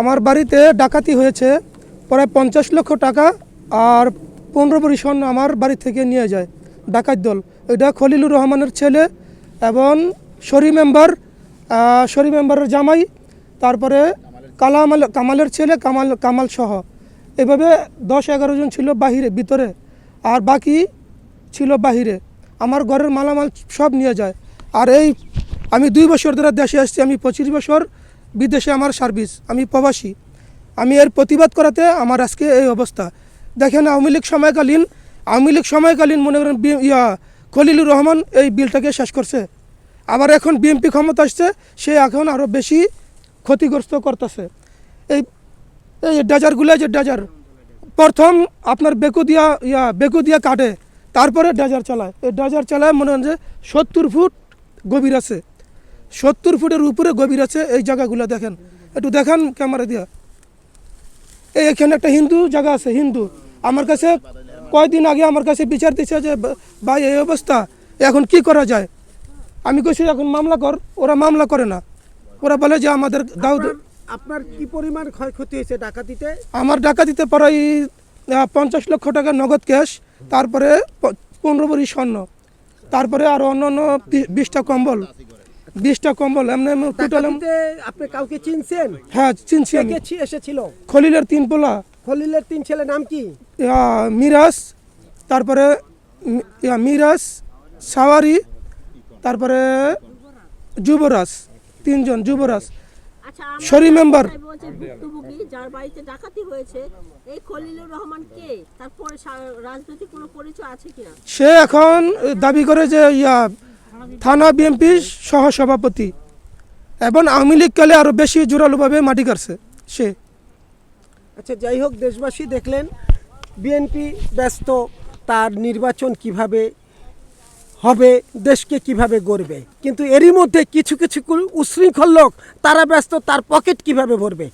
আমার বাড়িতে ডাকাতি হয়েছে, প্রায় পঞ্চাশ লক্ষ টাকা আর পনেরো স্বর্ণ আমার বাড়ি থেকে নিয়ে যায় ডাকাত দল। এটা খলিলুর রহমানের ছেলে এবং শরী মেম্বার শরী মেম্বারের জামাই, তারপরে কালামাল কামালের ছেলে, কামাল কামাল সহ। এভাবে দশ এগারো জন ছিল বাহিরে, ভিতরে, আর বাকি ছিল বাহিরে। আমার ঘরের মালামাল সব নিয়ে যায়। আর এই আমি দুই বছর ধরে দেশে আসছি, আমি পঁচিশ বছর বিদেশে আমার সার্ভিস আমি প্রবাসী। আমি এর প্রতিবাদ করাতে আমার আজকে এই অবস্থা। দেখেন আওয়ামী লীগ সময়কালীন, আওয়ামী লীগ সময়কালীন মনে করেন ইয়া খলিলুর রহমান এই বিলটাকে শেষ করছে। আবার এখন বিএনপি ক্ষমতা আসছে, সে এখন আরও বেশি ক্ষতিগ্রস্ত করতেছে। এই এই ডেজারগুলো যে ডেজার, প্রথম আপনার বেকুদিয়া, ইয়া বেকুদিয়া কাটে, তারপরে ডেজার চালায়। এই ডেজার চালায় মনে হয় যে সত্তর ফুট গভীর আছে। সত্তর ফুটের উপরে গভীর আছে এই জায়গাগুলো দেখেন। একটু দেখান ক্যামেরা দিয়া। এই এখানে একটা হিন্দু জায়গা আছে হিন্দু। আমার কাছে কয়দিন আগে আমার কাছে বিচার দিচ্ছে যে ভাই এই অবস্থা এখন কি করা যায়? আমি কইছি এখন মামলা কর ওরা মামলা করে না। ওরা বলে যে আমাদের দাউদ আপনার- কি পরিমাণ ক্ষয়ক্ষতি হয়েছে ডাকাতিতে? আমার টাকা দিতে প্রায় পঞ্চাশ লক্ষ টাকা নগদ ক্যাশ তারপরে পনেরো ভরি স্বর্ণ তারপরে আরও অন্য অন্য বিশটা কম্বল। বিশটা কম্বল এমনি টোটাল আপনি কাউকে চিনছেন? হ্যাঁ চিনছি কে আমি এসেছিল? খলিলের তিন পোলা। খলিলের তিন ছেলে নাম কি? মিরাজ তারপরে ইয়া, মিরাজ সাওয়ারি তারপরে যুবরাজ তিনজন যুবরাজ। আচ্ছা শরী মেম্বার। জানতে চাইব যে ভুক্তভোগী যার বাড়িতে ডাকাতি হয়েছে এই খলিলুর রহমান কে? তারপরে রাজনৈতিক কোনো পরিচয় আছে কিনা? সে এখন দাবি করে যে ইয়া থানা বিএনপি সহ সভাপতি এবং আওয়ামী লীগ কালে আরও বেশি জোরালোভাবে মাটি কাটছে, সে। আচ্ছা যাই হোক, দেশবাসী দেখলেন, বিএনপি ব্যস্ত, তার নির্বাচন কীভাবে হবে, দেশকে কীভাবে গড়বে। কিন্তু এরই মধ্যে কিছু কিছু উচ্ছৃঙ্খল লোক, তারা ব্যস্ত, তার পকেট কীভাবে ভরবে?